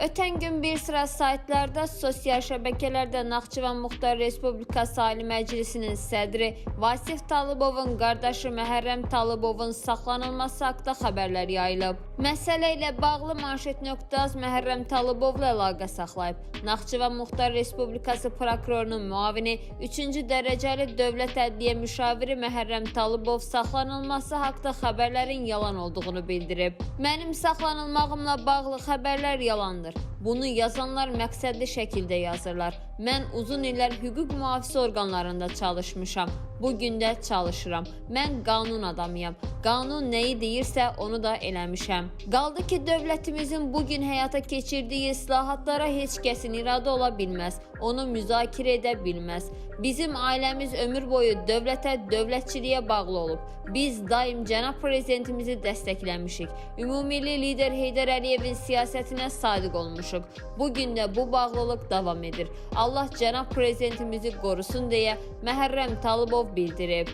Ötən gün bir sıra saytlarda, sosial şəbəkələrdə Naxçıvan Muxtar Respublikası Ali Məclisinin sədri Vasif Talıbovun qardaşı Məhərrəm Talıbovun saxlanılması haqqında xəbərlər yayılıb. Məsələ ilə bağlı manşet.az Məhərrəm Talıbovla əlaqə saxlayıb. Naxçıvan Muxtar Respublikası prokurorunun müavini 3-cü dərəcəli dövlət ədliyyə müşaviri Məhərrəm Talıbov saxlanılması haqqında xəbərlərin yalan olduğunu bildirib. Mənim saxlanılmağımla bağlı xəbərlər yalandır. Bunu yazanlar məqsədli şəkildə yazırlar. Mən uzun illər hüquq mühafizə orqanlarında çalışmışam. Bu gün də çalışıram. Mən qanun adamıyam. Qanun nəyi deyirsə onu da eləmişəm. Qaldı ki, dövlətimizin bu gün həyata keçirdiyi islahatlara heç kəsin iradə ola bilməz. Onu müzakirə edə bilməz. Bizim ailəmiz ömür boyu dövlətə, dövlətçiliyə bağlı olub. Biz daim cənab prezidentimizi dəstəkləmişik. Ümummilli lider Heydər Əliyevin siyasətinə sadiq olmuşuq. Bu gün də bu bağlılıq davam edir. Allah cənab prezidentimizi qorusun deyə Məhərrəm Talıbov bildirib.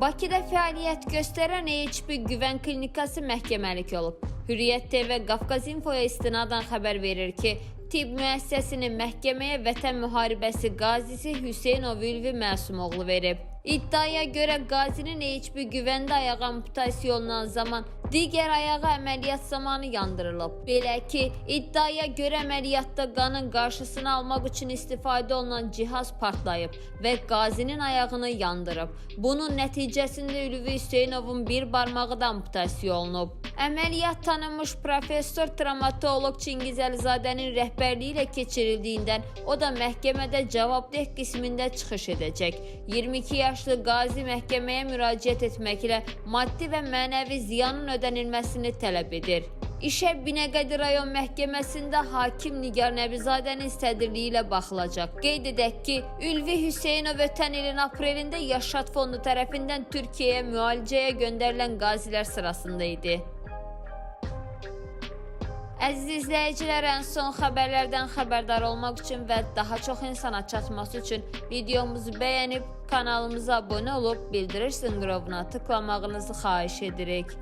Bakıda fəaliyyət göstərən EHP Güvən Klinikası məhkəməlik olub. Hürriyyət TV Qafqaz Infoya istinadən xəbər verir ki, tibb müəssisəsinin məhkəməyə Vətən müharibəsi qazisi Hüseynov Ülvi Məsumoğlu verib. İddiaya görə qazinin EHP güvəndə ayağı amputasiya olunan zaman digər ayağı əməliyyat zamanı yandırılıb. Belə ki, iddiaya görə əməliyyatda qanın qarşısını almaq üçün istifadə olunan cihaz partlayıb və qazinin ayağını yandırıb. Bunun nəticəsində Ülvi Hüseynovun bir barmağı da amputasiya olunub. Əməliyyat tanınmış professor travmatoloq Çingiz Əlizadənin rəhbərliyi ilə keçirildiyindən o da məhkəmədə cavabdeh qismində çıxış edəcək. 22 yaşlı qazi məhkəməyə müraciət etməklə maddi və mənəvi ziyanın ödənilməsini tələb edir. İşə Binəqədi rayon məhkəməsində hakim Nigar Nəbizadənin sədrliyi ilə baxılacaq. Qeyd edək ki, Ülvi Hüseynov ötən ilin aprelində Yaşad Fondu tərəfindən Türkiyəyə müalicəyə göndərilən qazilər sırasında idi. Əziz izləyicilər, ən son xəbərlərdən xəbərdar olmaq üçün və daha çox insana çatması üçün videomuzu bəyənib kanalımıza abunə olub bildirir zınqrovuna tıklamağınızı xahiş edirik.